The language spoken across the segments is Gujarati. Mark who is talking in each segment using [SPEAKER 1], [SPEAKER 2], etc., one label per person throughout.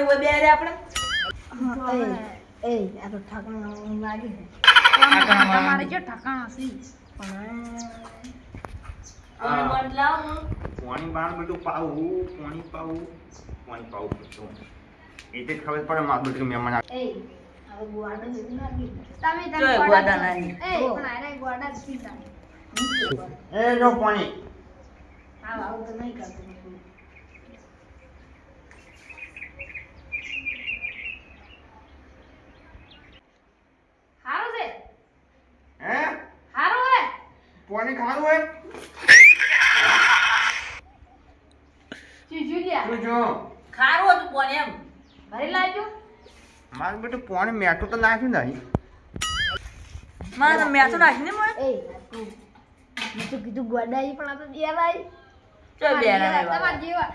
[SPEAKER 1] માં ઓય બે આપણે.
[SPEAKER 2] એ આ તો ઠાકણા લાગી છે
[SPEAKER 3] તમારે જો ઠકાણા છે
[SPEAKER 1] પણ મન
[SPEAKER 4] પાણી બાણ બધું પાવું પાણી પાવું પાણી પાવું બધું. એ તે ખબર પડે માં બધું મહેમાન આવે.
[SPEAKER 2] એ હવે ગોડા જેવું લાગી
[SPEAKER 3] તમે તમે ગોડા
[SPEAKER 1] ગોડા
[SPEAKER 3] એ પણ આને ગોડા જ સીધા.
[SPEAKER 4] એ નો પાણી.
[SPEAKER 2] આવ આવું તો નહીં કરતું
[SPEAKER 3] હારું છે
[SPEAKER 4] હે
[SPEAKER 3] હારું હે
[SPEAKER 4] પાણી ખારું હોય?
[SPEAKER 3] જીજુ લ્યા
[SPEAKER 4] શું જો?
[SPEAKER 1] ખારું હતું કોણ એમ?
[SPEAKER 3] ભરી લાવજો
[SPEAKER 4] માર બેટું પાણી મેઠું તો નાખ્યું નહીં.
[SPEAKER 1] માં તો મેં તો નાખી ને મોય?
[SPEAKER 2] એ તું કીધું ગોડાઈ પણ આ તો દેવાય.
[SPEAKER 1] ચો બે રે
[SPEAKER 3] તમારા જેવા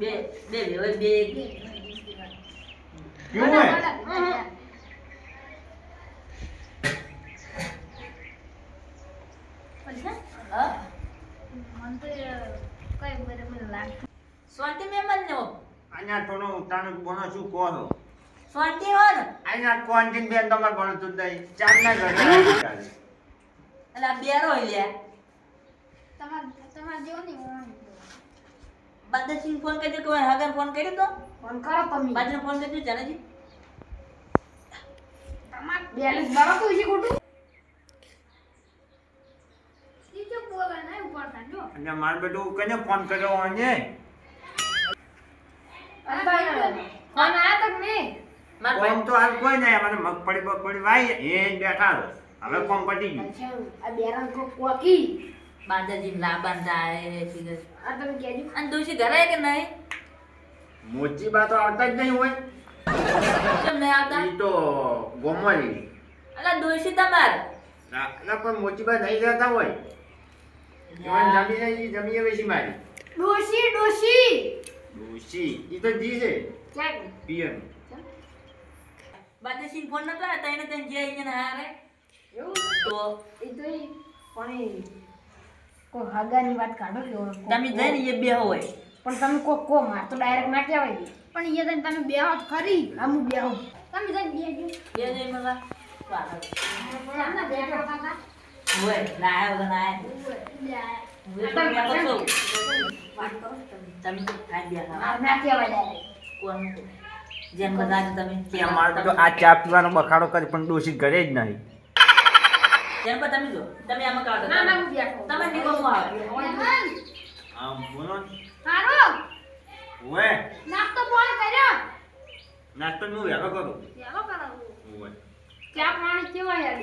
[SPEAKER 1] બે બે બે બે.
[SPEAKER 4] કેવું
[SPEAKER 1] મે
[SPEAKER 3] મને તો
[SPEAKER 1] શાંતિ ને
[SPEAKER 4] થોડું ઉતાનું બોનો શું છો?
[SPEAKER 1] શાંતિ હો ને.
[SPEAKER 4] અહીંયા બેન તમાર બોનો જ નહીં. ચાર ના ઘર અલા ચાલે.
[SPEAKER 1] એટલે આ બેરો લે
[SPEAKER 3] તમાર તમાર જેવો નહીં ઓણ.
[SPEAKER 1] બાદરસિંહ ફોન કરી કે હગન ફોન કર્યો તો?
[SPEAKER 2] ફોન કરો તમે.
[SPEAKER 1] બાજુ ફોન કર્યો જાનેજી
[SPEAKER 3] તમાર
[SPEAKER 2] બેલેન્સ બરાબર છે ખોટું
[SPEAKER 3] જીજુ બોલે નહીં ઉપાડતા
[SPEAKER 4] માર બેટું કને ફોન કર્યો હોય
[SPEAKER 3] ફોન આયા તક
[SPEAKER 1] ને
[SPEAKER 4] ફોન તો હાલ કોઈ નહીં મને મગફળી બગફળી વાય એ જ બેઠા છો. હવે કોમ પટી ગયું?
[SPEAKER 2] આ બેરણ કો કોકી
[SPEAKER 1] બાદરજી લાબાન જાય છે
[SPEAKER 2] આ તમે કેજો
[SPEAKER 1] અને દોશી ઘરે કે નહીં?
[SPEAKER 4] મોચી બા તો આવતા જ નહીં હોય.
[SPEAKER 1] કેમ નહીં આવતા?
[SPEAKER 4] ઈ તો ગોમવાળી
[SPEAKER 1] અલા દોશી તમાર.
[SPEAKER 4] ના ના, પણ મોચી બા નહીં જતા હોય. એમાં જમી નહીં જમીએ બેસી મારી.
[SPEAKER 3] ડોશી ડોશી!
[SPEAKER 4] ડોશી. ઈ તો જી છે.
[SPEAKER 3] ક્યાં?
[SPEAKER 4] પિયર.
[SPEAKER 1] બાદરસિંહ ફોન નતો આવ્યો તઈને તઈને જે અહીંયા હારે.
[SPEAKER 2] એવું?
[SPEAKER 1] તો
[SPEAKER 2] એ તો પણ એ કોઈ વાત કાઢો કે.
[SPEAKER 1] તમે જઈને એ બે હોય.
[SPEAKER 2] પણ તમે કો કો માર તો ડાયરેક્ટ ના કહેવાય
[SPEAKER 3] પણ એ તને તમે બે હાથ ખરી
[SPEAKER 2] આમ બે હો
[SPEAKER 3] તમે જઈને બે જો.
[SPEAKER 1] બે જઈ મગા
[SPEAKER 3] ચાલના બે કાકા
[SPEAKER 1] હોય ના આવ્યો ના આવ્યો
[SPEAKER 3] બે આયા.
[SPEAKER 1] હું તો બેઠો છું. તમે તો ખાઈ ગયા
[SPEAKER 2] ના કેવાય
[SPEAKER 1] કોણ જેમ બધા તમે
[SPEAKER 4] કે મારે તો આ ચા પીવાનો બખાડો કરી પણ ડોશી ઘરે જ નહીં.
[SPEAKER 1] જેમ તમે જો તમે આમાં કાઢો
[SPEAKER 3] ના ના હું બેઠો
[SPEAKER 1] તમે નીકળો હું આવે
[SPEAKER 4] આમ બોલો ને. ઓએ
[SPEAKER 3] નાસ્તો બોલ કર્યો
[SPEAKER 4] નાસ્તો નું વેલો કરું
[SPEAKER 3] વેલો કરાવું
[SPEAKER 4] ઓએ
[SPEAKER 3] ચા પાણી કેવા યાર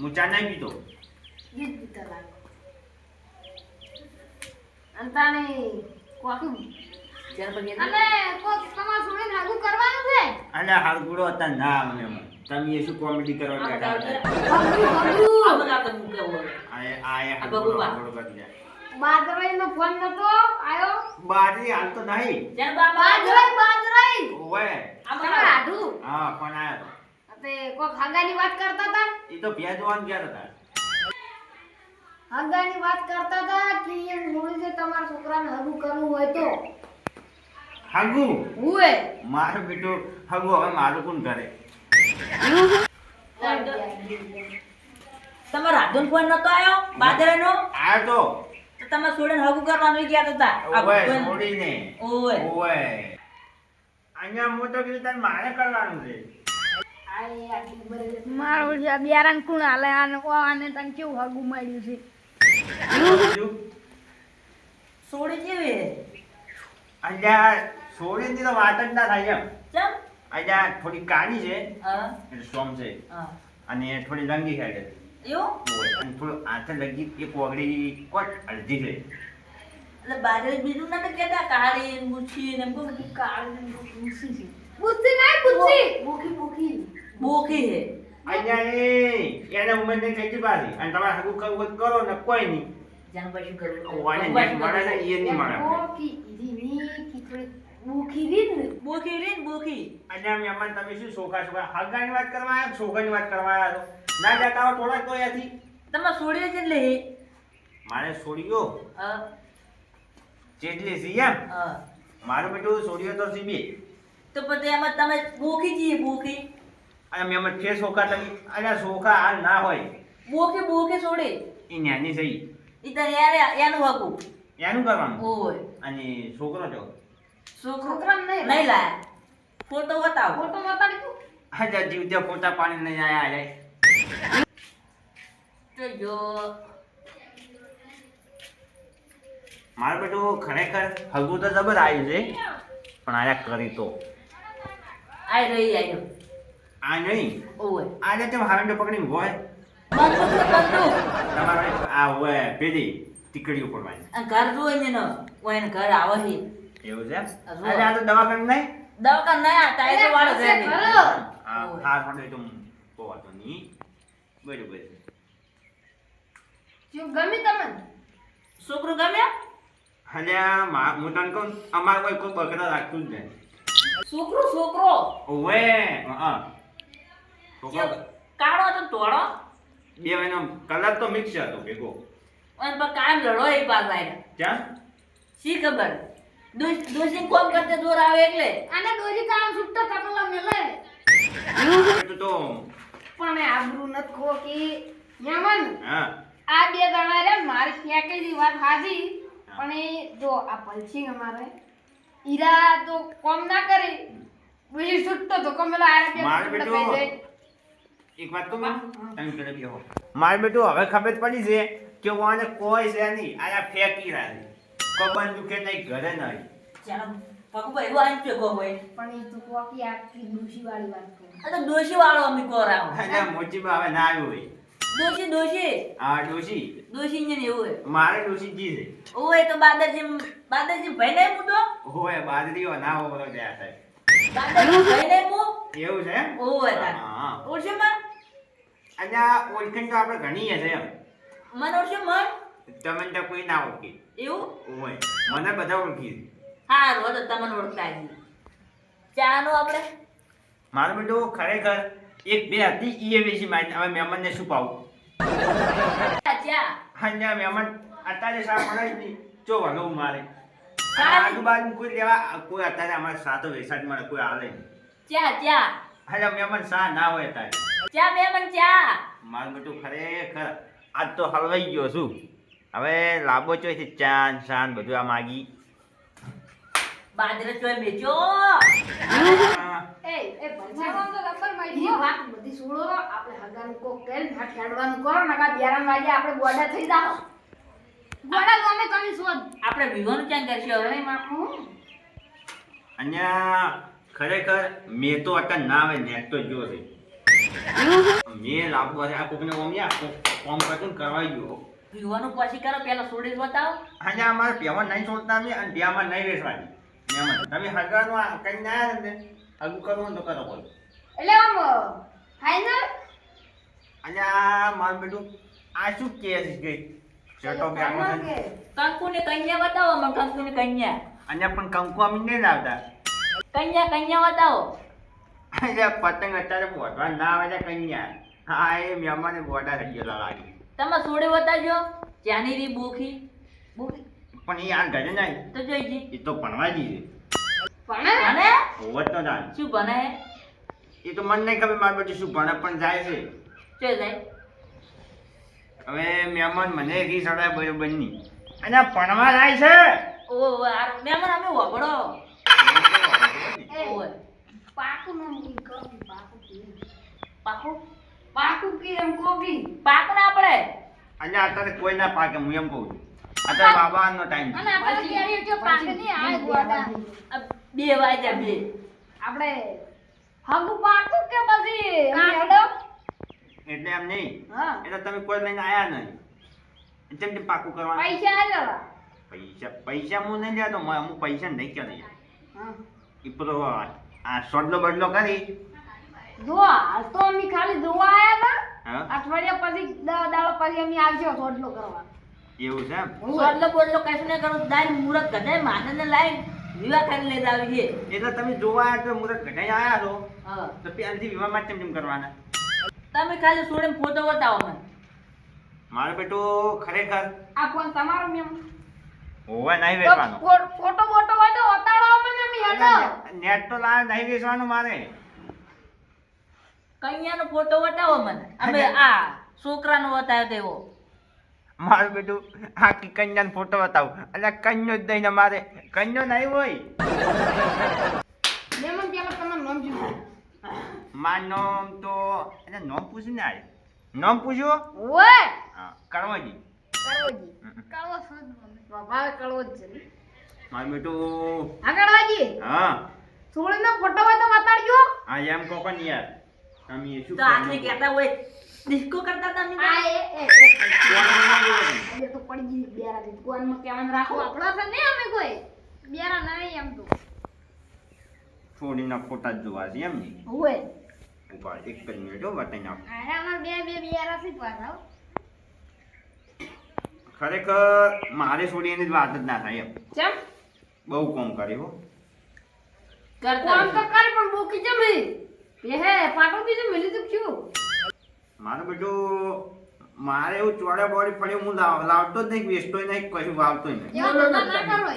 [SPEAKER 4] હું ચા નહીં પીતો
[SPEAKER 2] જીત પીતા લાગે અંતાણે કોકી
[SPEAKER 1] જેમ પર ગયા
[SPEAKER 3] અને કોક તમારે છોડીને આગું કરવાનું છે?
[SPEAKER 4] અને હાલગુડો હતા ના તમે શું કોમેડી કરવા બેઠા હતા?
[SPEAKER 1] આ બધા
[SPEAKER 4] હાલગુડો.
[SPEAKER 2] બાદરાઈનો ફોન નતો આયો?
[SPEAKER 4] બારી હાલ તો નહીં.
[SPEAKER 1] કાઢો.
[SPEAKER 3] આઢું
[SPEAKER 4] હા ફોન આયો
[SPEAKER 2] તે. કોક હગાની વાત કરતા હતા?
[SPEAKER 4] એ તો ભેજવાન જોવાનું ગયા હતા.
[SPEAKER 2] હગાની વાત કરતા હતા કે એ મૂળ જે તમારા છોકરાને હગું કરવું હોય તો?
[SPEAKER 4] હાગુ?
[SPEAKER 2] હુએ?
[SPEAKER 4] મારો બેટો હાગુ હવે મારું કોણ કરે?
[SPEAKER 1] તમારો રાધુન ફોન નતો આવ્યો બાદરાનો
[SPEAKER 4] આ તો.
[SPEAKER 1] તો તમે છોડીને હગું કરવાનું ગયા હતા
[SPEAKER 4] ઓય છોડીને.
[SPEAKER 1] ઓય
[SPEAKER 4] ઓય અહીંયા તો કીધું મારે કરવાનું છે.
[SPEAKER 3] મારું બિયારણ કુણ હાલે આને ઓ આને તને કેવું હગું મળ્યું છે?
[SPEAKER 4] બીજું?
[SPEAKER 1] છોડી જેવી
[SPEAKER 4] અહીંયા છોડીને તો વાત જ ના થાય એમ.
[SPEAKER 1] ચમ?
[SPEAKER 4] અહીંયા થોડી કાળી છે.
[SPEAKER 1] હા.
[SPEAKER 4] એટલે સોમ છે.
[SPEAKER 1] હા.
[SPEAKER 4] અને થોડી રંગી છે
[SPEAKER 1] એવું?
[SPEAKER 4] અને થોડું હાથે લગી એક ઓગળી કોટ અડધી છે.
[SPEAKER 1] એટલે બાજરે બીજું નતું કહેતા કાળી ને મૂછી ને
[SPEAKER 3] બુદ્ધિ
[SPEAKER 2] ભૂખી ભૂખી
[SPEAKER 1] બોકી હે
[SPEAKER 4] અહીંયા એ એને ઉંમર ને કઈ પાછી. અને તમારે હગું કરવું હોય કરો ને કોઈ નહીં.
[SPEAKER 1] જાણ પછી કરું
[SPEAKER 4] ઓવાને નેટ મળે ને એ નહીં મળે
[SPEAKER 2] કોકી ઈધી ની કી થોડી ભૂખી રીત ને.
[SPEAKER 1] બોખી રે બોખી.
[SPEAKER 4] અને તમે શું સોખા સોખા હગાની વાત કરવા આવ્યા સોખાની વાત કરવા આવ્યા છો ના જતા તો અહીંયાથી.
[SPEAKER 1] તમે છોડ્યો છે હે?
[SPEAKER 4] મારે છોડ્યો
[SPEAKER 1] હા.
[SPEAKER 4] ચેટલી સી એમ?
[SPEAKER 1] હા.
[SPEAKER 4] મારું બેટું છોડ્યો તો સીબી
[SPEAKER 1] તો પછી એમાં તમે બોખી જઈએ બોખી?
[SPEAKER 4] અને એમ છે સોખા તમે અલ્યા સોખા આ ના હોય.
[SPEAKER 1] બોખી બોખી છોડે.
[SPEAKER 4] એ નાની સહી
[SPEAKER 1] ઈ. તો યાર એનું હકું?
[SPEAKER 4] એનું કરવાનું?
[SPEAKER 1] ઓય.
[SPEAKER 4] અને છોકરો છો.
[SPEAKER 1] છોકરો?
[SPEAKER 2] નહીં
[SPEAKER 1] નહીં લાયા. ફોટો બતાવ.
[SPEAKER 2] ફોટો બતાડી તું.
[SPEAKER 4] હા જીવ ત્યાં પોતા પાણી નહીં આયા આયા.
[SPEAKER 1] તો જો.
[SPEAKER 4] મારું બેટું ખરેખર હગું તો જબર આવ્યું છે પણ આયા કરી તો.
[SPEAKER 1] આઈ રહી આયો.
[SPEAKER 4] આ નહીં.
[SPEAKER 1] ઓય
[SPEAKER 4] આજે તેમ હારંડો પકડીને હોય. તમારે આ હોય પેલી ટીકડીઓ પડવાની.
[SPEAKER 1] આ ઘર જોઈ ને ઓય ને ઘર આવે છે.
[SPEAKER 4] એવું છે? આજે આ તો દવાખાનું નહીં?
[SPEAKER 1] દવાખાન ના આ ટાઈસો વાળો છે.
[SPEAKER 4] હા હા પણ તો તો વાતો નહીં. બરોબર
[SPEAKER 2] જો ગમે તમને?
[SPEAKER 1] છોકરો ગમે?
[SPEAKER 4] અલ્યા મા હું તને કહું અમારે કોઈ કોઈ બગડા રાખતું જ નહીં.
[SPEAKER 1] છોકરો છોકરો.
[SPEAKER 4] ઓવે હા?
[SPEAKER 1] કાળો હતો તોડો
[SPEAKER 4] બે મહિના કલર તો મિક્સ હતો ભેગો.
[SPEAKER 1] અને પછી કાયમ લડો એક પાસ લાઈને
[SPEAKER 4] ક્યાં?
[SPEAKER 1] શી ખબર? દોષ- દોષી કોમ કરતે દોર આવે એટલે.
[SPEAKER 2] અને દોરી કામ છૂટતો કપલો મેલે
[SPEAKER 4] તો
[SPEAKER 2] પણ આબરૂ નત ખો કે યમન
[SPEAKER 4] હા.
[SPEAKER 2] આ બે જણા રે મારી ફેંકેલી વાત હાજી. પણ એ જો આ પલસી અમારે ઈરા તો કોમ ના કરે. બીજી છૂટતો તો કમલા આરે બે
[SPEAKER 4] મારે બેટો. એક વાત તો તમે ઘરે બેહો. મારે બેટું હવે ખબર પડી છે કે વાને કોઈ છે નહીં આયા ફેંકી રહ્યા કબન દુખે નહીં ઘરે નહીં.
[SPEAKER 2] કરે
[SPEAKER 1] આ
[SPEAKER 4] આ મારે ડોશી જી છે.
[SPEAKER 1] ઓય તો બાદરજી બાદરજી ભાઈ નહીં
[SPEAKER 4] ના હોવો ત્યાં થાય
[SPEAKER 1] બાદરજી ભાઈ નહીં મૂ
[SPEAKER 4] એવું છે
[SPEAKER 1] ઓય
[SPEAKER 4] હા
[SPEAKER 1] ઓળશે માં
[SPEAKER 4] અને ઓળખણ તો આપણે ઘણી છે એમ.
[SPEAKER 1] મન ઓળખ્યો મન?
[SPEAKER 4] તમે તો કોઈ ના ઓળખી.
[SPEAKER 1] એવું?
[SPEAKER 4] હોય મને બધા ઓળખી.
[SPEAKER 1] હારું હતો તમને ઓળખતા જ ચાનો આપણે?
[SPEAKER 4] મારું બેટું ખરેખર એક બે હતી ઈ એ વિશે માહિતી હવે મહેમાનને શું પાવું
[SPEAKER 1] હા
[SPEAKER 4] અને મહેમાન અત્યારે શા મળે જ નહીં. જો વગવું મારે. આજુબાજુ કોઈ લેવા કોઈ અત્યારે અમારે સાતો વેસાટ મળે કોઈ આવે નહીં.
[SPEAKER 1] ચા ચા
[SPEAKER 4] હા મહેમાન શા ના હોય અત્યારે.
[SPEAKER 1] ચા પણ ચા
[SPEAKER 4] માર બેટું ખરેખર આજ તો હલવાઈ ગયો છું. હવે લાંબો ચોઈથી ચાન શાન બધું આ માગી.
[SPEAKER 1] બાદરે ચોય મેચો
[SPEAKER 4] આ
[SPEAKER 2] એ એ ભલસી એ વાત બધી છોડો આપણે હગાનું કોક કરીને હાથ હેડવાનું કરો નકા બેરાન વાગે આપણે ગોડા થઈ જાવ ગોડા તો અમે તમે શોધ.
[SPEAKER 1] આપણે વિવાનું ક્યાં કરશે હવે?
[SPEAKER 2] હવે
[SPEAKER 4] અહીંયા ખરેખર મેં તો અત્યારે ના આવે નેટ તો જો છે. મેં હશે આ કોકને ઓમ્યા કોમ કરતું ને કરવાઈ ગયો
[SPEAKER 1] વિવાનું પછી કરો પેલા છોડી બતાવો.
[SPEAKER 4] અહીંયા અમારે પેવા નહીં છોડતા અમે અને પેવામાં નહીં વેચવાની. મહેમાન તમે હગાનું આ કઈ ના આવ્યા ને હગું કરવું તો કરો બોલો.
[SPEAKER 2] એટલે આમ ફાઈનલ
[SPEAKER 4] અને આ મારું બેટું આ શું કેસ ગઈ ચટો કે
[SPEAKER 1] કંકુને કન્યા બતાવો મને કંકુને કન્યા.
[SPEAKER 4] અહીંયા પણ કંકુ અમે નહીં લાવતા.
[SPEAKER 1] કન્યા કન્યા બતાવો.
[SPEAKER 4] પતંગ અત્યારે બોધવા ના આવે છે કન્યા. હા એ મહેમાને બોડા થઈ ગયેલા લાગે.
[SPEAKER 1] તમે છોડી બતાવજો. ચાની રી બોખી? બોખી.
[SPEAKER 4] પણ એ આ ઘરે નહીં.
[SPEAKER 1] તો જોઈ
[SPEAKER 4] એ તો ભણવા જઈએ
[SPEAKER 1] ભણે?
[SPEAKER 4] હોવત તો જાણ
[SPEAKER 1] શું ભણે?
[SPEAKER 4] એ તો મને નહીં ખબર મારું બેટું શું ભણે પણ જાય છે.
[SPEAKER 1] જોઈ જાય.
[SPEAKER 4] હવે મહેમાન મને રી સડાય બરોબર અને ભણવા જાય છે.
[SPEAKER 1] ઓ મહેમાન અમે વગડો
[SPEAKER 2] પાકું નું ઈ કોકી પાકું કી
[SPEAKER 1] પાકું?
[SPEAKER 2] પાકું કી એમ કોકી
[SPEAKER 1] પાક ના આપણે
[SPEAKER 4] અને અત્યારે કોઈ ના પાકે હું એમ કહું અત્યારે બાબાનો ટાઈમ
[SPEAKER 2] અને આપણે કેરી જો પાકે નહીં આ ગોડા.
[SPEAKER 1] બે વાગ્યા બે.
[SPEAKER 2] આપણે હગ પાકું કે પછી? એમ
[SPEAKER 4] એટલે એમ નહીં.
[SPEAKER 2] હા.
[SPEAKER 4] એટલે તમે કોઈ લઈને આયા નહીં. જેમ તેમ પાકું કરવાનું?
[SPEAKER 2] પૈસા આલેલા
[SPEAKER 4] પૈસા પૈસા હું નહીં લેતો મ- હું પૈસા નહીં કે નહીં.
[SPEAKER 2] હા.
[SPEAKER 4] એ પેલો આ સોડલો બદલો કરી?
[SPEAKER 2] જો હાલ તો અમે ખાલી જોવા
[SPEAKER 4] આવ્યા
[SPEAKER 2] હતા. અઠવાડિયા પછી દાડો પછી અમે આવજો રોટલો કરવા.
[SPEAKER 4] એવું છે એમ?
[SPEAKER 1] બોટલો કશું નહીં કરું? દાઈ મુરત ગધે માનને ને લાઈ વિવાહ કરીને લઈ આવીએ.
[SPEAKER 4] એટલે તમે જોવા આવ્યા તો મુરત ઘટાઈ આવ્યા છો?
[SPEAKER 1] હા.
[SPEAKER 4] તો પહેલથી વિવાહ માટે કેમ કરવાના?
[SPEAKER 1] તમે ખાલી સોડે ફોટો બતાવો મને.
[SPEAKER 4] મારો બેટો ખરેખર
[SPEAKER 2] આ ફોન તમારો મેમ?
[SPEAKER 4] હોવે નહીં વેચવાનો.
[SPEAKER 2] ફોટો બોટો હોય તો બતાડો
[SPEAKER 4] નેટ તો લાવે નહીં વેચવાનું મારે.
[SPEAKER 1] કૈયાનો ફોટો બતાવો મને. અમે આ છોકરાનો બતાવ્યો તેવો
[SPEAKER 4] મારું બેટું આ કન્યાનો ફોટો બતાવો. એટલે કન્યો જ દઈને મારે. કન્યો નહીં હોય.
[SPEAKER 2] મેમ પેલા તમારું નામ શું
[SPEAKER 4] માર નામ તો એટલે નામ પૂછ્યું ને આય નામ પૂછ્યો?
[SPEAKER 2] ઓય.
[SPEAKER 4] હા કરવાજી
[SPEAKER 2] કળવજી. કળવો શું બાબા કળવો જ છે
[SPEAKER 4] મારું બેટું
[SPEAKER 2] હા
[SPEAKER 4] હા.
[SPEAKER 2] સોળીનો ફોટો હોય તો બતાડજો
[SPEAKER 4] આ એમ કહો પણ યાર. તમે શું
[SPEAKER 1] તો આટલી કહેતા હોય ડિસ્કો કરતા હતા
[SPEAKER 2] આ એ એ એ. એ તો પડી ગઈ બેરા થી કોનમાં કેવાનું રાખો? આપણા છે ને અમે કોઈ. બેરા નહીં એમ તો.
[SPEAKER 4] છોડીના ફોટા જ જોવા છે એમ ને.
[SPEAKER 2] હોય.
[SPEAKER 4] ઉપર એક જ મિનિટ હો બતાવી નાખો.
[SPEAKER 2] આમાં બે બે બેરા થી પાછા
[SPEAKER 4] ખરેખર મારે છોડી એની જ વાત જ ના થાય એમ. બહુ કોમ કર્યું હો.
[SPEAKER 1] કરતા
[SPEAKER 2] કોમ તો કરી પણ બોકી જમ એ હે પાટો બીજું મિલી તું શું
[SPEAKER 4] મારું બેટું મારે એવું ચોડે બોડી પડ્યો હું લાવતો જ નહીં વેસ્ટો નહીં કશું વાવતો નહીં.
[SPEAKER 2] કરો.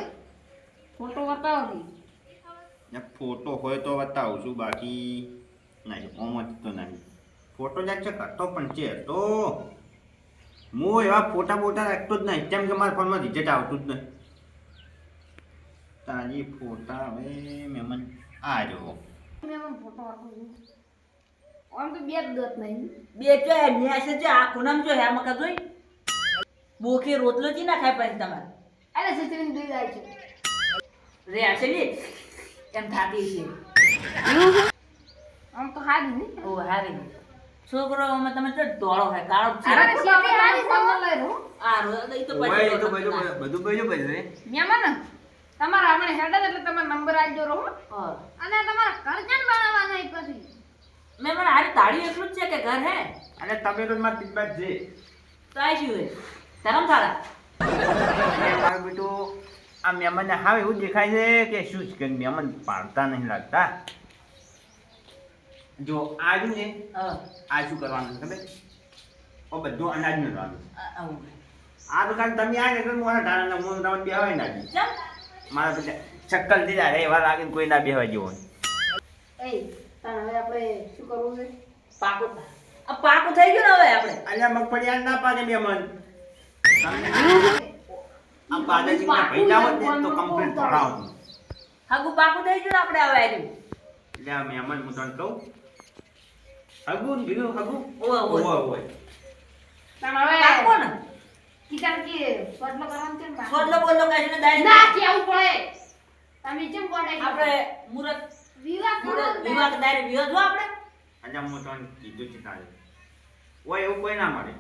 [SPEAKER 2] ફોટો બતાવો ને
[SPEAKER 4] ફોટો હોય તો બતાવું છું બાકી નહીં ઓમ જ તો નહીં. ફોટો જ છે કરતો પણ છે તો હું એવા ફોટા બોટા રાખતો જ નહીં કેમ કે મારા ફોનમાં રિઝલ્ટ આવતું જ નહીં. તારી ફોટા હવે મહેમાન આ જો
[SPEAKER 2] મેં આમ ફોટો આમ તો બે દત નહીં
[SPEAKER 1] બે જો મેસેજ જો આ ખૂણામ જો હે મકા જોઈ બોખે રોટલો જી ના ખાય પછી તમારે
[SPEAKER 2] અરે સિસ્ટમ દઈ જાય છે
[SPEAKER 1] રે આ છે ને એમ થાતી છે
[SPEAKER 2] આમ તો હારી ને
[SPEAKER 1] ઓ હારી છોકરો અમે તમે તો દોડો હોય કાળો છે
[SPEAKER 2] અરે હારી સામે લઈ રહો
[SPEAKER 1] આ રો તો પછી
[SPEAKER 4] બધું બધું રે
[SPEAKER 2] મહેમાન તમારા આપણે હેડ જ એટલે તમે નંબર આપજો રહો
[SPEAKER 1] હા.
[SPEAKER 2] અને તમારા ઘર કેમ બનાવવાના પછી.
[SPEAKER 1] મેં મને આરી તાળી એટલું જ છે કે ઘર હે?
[SPEAKER 4] અને તમે તો મારા પિતા છે
[SPEAKER 1] તો આ શું હે. ધરમશાળા
[SPEAKER 4] મારું બેટું આ મહેમાનને હા એવું દેખાય છે કે શું છે કે મહેમાન પાડતા નહીં લાગતા. જો આજુ ને આ શું કરવાનું છે ખબર? ઓ બધું અનાજ મેળવાનું
[SPEAKER 1] આ- આવું.
[SPEAKER 4] કાલ તમે આ ને એટલે મારા ઢાળાના મોં તમને આવે ના દે. મારા બધા ચક્કર દીધા રે એવા લાગે કોઈ ના બેહવા જેવો
[SPEAKER 2] એ તાણ હવે આપણે શું કરવું છે?
[SPEAKER 1] પાકું આ પાકું થઈ ગયું ને હવે આપણે?
[SPEAKER 4] અલ્યા મગફળી આ ના પાડે મહેમાન આ પાદાજીના ભાઈ ના હોત તો કમ્પ્લીટ ભરાવતું
[SPEAKER 1] હગું પાકું થઈ ગયું આપણે હવે આવ્યું
[SPEAKER 4] એટલે આ મહેમાન હું તને કહું. હગુ બીજું હગું?
[SPEAKER 1] ઓય, ઓય.
[SPEAKER 4] ઓય.
[SPEAKER 2] હવે
[SPEAKER 1] પાકો ને?
[SPEAKER 2] કીધા કે સ્વર્ણ કરવાનું છે ને
[SPEAKER 1] બોલલો કાઢીને દાઈ
[SPEAKER 2] ના કેવું પડે. તમે કેમ
[SPEAKER 1] આપણે મુરત
[SPEAKER 2] વિવાહ.
[SPEAKER 1] વિવાહ દાઈ વિવાહ જો આપણે.
[SPEAKER 4] અલ્યા હું કીધું છે તારે ઓય એવું કોઈ ના મળે.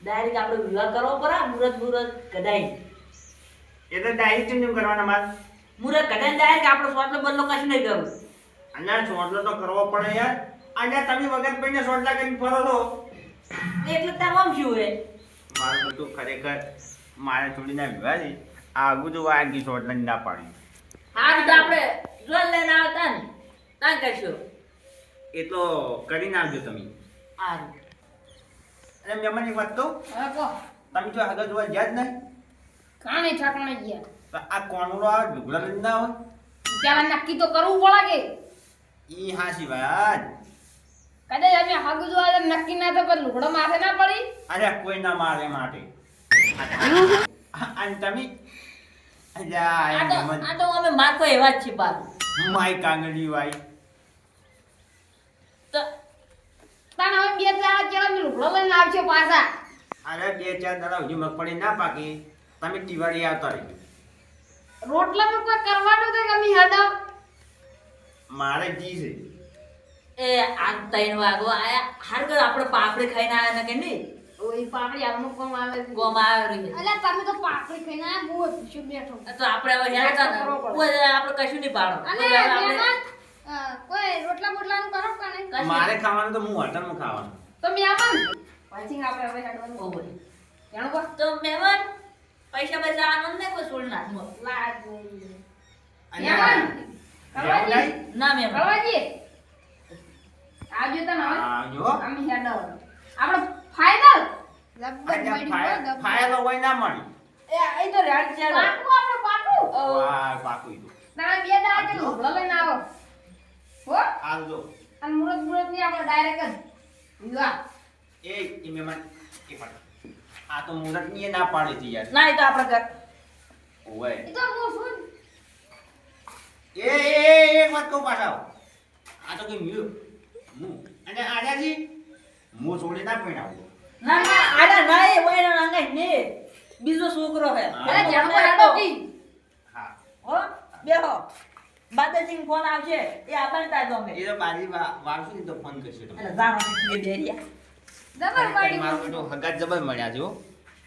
[SPEAKER 1] ડાયરેક્ટ આપણે વિવાહ કરવો પડે મુરત મુરત કદાઈ
[SPEAKER 4] એટલે ડાયરેક્ટ કેમ કરવાના મારે
[SPEAKER 1] મુરત કદાઈ ડાયરેક્ટ આપણે સોટલો બોલલો કશું નહીં કરવું.
[SPEAKER 4] અલ્યા સોટલો તો કરવો પડે યાર. અલ્યા તમે વગર પડીને સોટલા કરીને ફરો છો
[SPEAKER 1] એટલે તાર આમ શું હે
[SPEAKER 4] મારું બધું ખરેખર મારે થોડી ના વિવાહ છે આ આગું જો આગી ના પાડી.
[SPEAKER 1] આ તો આપણે જોન લઈને આવતા ને તાન કરશો?
[SPEAKER 4] એ તો કરી નાખજો તમે.
[SPEAKER 1] આ
[SPEAKER 4] અને મહેમાન એક વાત કહું?
[SPEAKER 2] હા કહો.
[SPEAKER 4] તમે જો આગળ જોવા ગયા જ નહીં.
[SPEAKER 2] કાણે ઠાકણે ગયા.
[SPEAKER 4] આ કોણનો આ ઢુકડા લઈને ના હોય?
[SPEAKER 2] ત્યાં નક્કી તો કરવું પડે કે.
[SPEAKER 4] ઈ હાસી વાત
[SPEAKER 2] કદાચ અમે હાગુ જોવા નક્કી ના તો પર લુગડો માથે ના પડી.
[SPEAKER 4] અરે કોઈ ના મારે માટે. અને તમે?
[SPEAKER 1] આ તો અમે માખો એવા જ છીએ બાર
[SPEAKER 4] માય કાંગડી વાય
[SPEAKER 1] તો
[SPEAKER 2] તાણ હવે બે ચાર અમે લુગડો લઈને આવશે પાછા.
[SPEAKER 4] અરે બે ચાર દાડા સુધી મગફળી ના પાકી. તમે ટીવાડી આવતા રહેજો.
[SPEAKER 2] રોટલાનું કોઈ કરવાનું તો કે અમે હેડો
[SPEAKER 4] મારે જી છે.
[SPEAKER 1] એ આ ત્રણ વાગો આયા. હાર કર આપણે પાપડી ખાઈને આયા ને કે નહીં
[SPEAKER 2] ઓય પાપડી આમનું કોમ આવે
[SPEAKER 1] કોમ આવે રહી
[SPEAKER 2] અલ્યા તમે તો પાપડી ખાઈને આ બહુ શું બેઠો.
[SPEAKER 1] તો આપણે હવે હેર હતા. ઓય આપણે કશું નહીં પાડો.
[SPEAKER 2] અને
[SPEAKER 1] આપણે
[SPEAKER 2] કોઈ રોટલા બોટલાનું કરો કે નહીં?
[SPEAKER 4] મારે ખાવાનું તો હું હોટલમાં ખાવાનું.
[SPEAKER 2] તો મહેમાન. પછી આપણે હવે હેડવાનું.
[SPEAKER 1] ઓય.
[SPEAKER 2] જાણો બસ
[SPEAKER 1] તો મહેમાન પૈસા પૈસા આનંદ ને કોઈ સોળ
[SPEAKER 2] ના
[SPEAKER 4] લાગુ
[SPEAKER 2] મહેમાન.
[SPEAKER 1] ના? મેમ
[SPEAKER 2] આવજો. અમે હેડ આપણે ફાઇનલ.
[SPEAKER 4] ફાયર હોય ના મળી.
[SPEAKER 1] એ આ તો રેડ છે
[SPEAKER 2] પાકું આપણે પાકું
[SPEAKER 4] વાહ, પાકું ઈ તો.
[SPEAKER 2] તમે બે દા આજે લુગડો લઈને આવો હો
[SPEAKER 4] આવજો.
[SPEAKER 2] અને મુરત મુરતની આપણે ડાયરેક્ટ જ વિવાહ
[SPEAKER 4] એ ઈ મહેમાન, એ પાડો. આ તો મુરત એ ના પાડી છે યાર
[SPEAKER 1] ના એ તો આપણે ઘર
[SPEAKER 4] ઓય
[SPEAKER 2] એ તો હું શું
[SPEAKER 4] એ એ એ, એક વાત કહું પાછા આ તો કે મ્યુ અને આડાજી? હું છોડી ના પીણાવું
[SPEAKER 1] ના ના આડા ના એ હોય ના ના ને. બીજો છોકરો હે.
[SPEAKER 2] અરે જાણો હેડો કી
[SPEAKER 4] હા.
[SPEAKER 1] હો બેહો. બાદલસિંહ ફોન આવશે એ આપણને તાર ગમે.
[SPEAKER 4] એ તો બાજી વા- વાળશું તો ફોન કરશે
[SPEAKER 1] એટલે
[SPEAKER 4] તમને
[SPEAKER 1] જાણો કે બેરિયા.
[SPEAKER 2] જબર
[SPEAKER 4] મારો બેટો હગાત જબર મળ્યા જો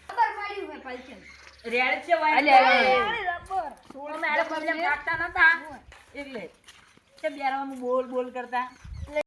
[SPEAKER 2] જબર મળ્યું હે પલચન
[SPEAKER 1] રેડ છે વાય?
[SPEAKER 2] અલે, અલે, રબર
[SPEAKER 3] જબ્બર.
[SPEAKER 1] મે આડા પ્રોબ્લેમ કાઢતા નતા. એટલે. તે બેરામાં બોલ બોલ કરતા.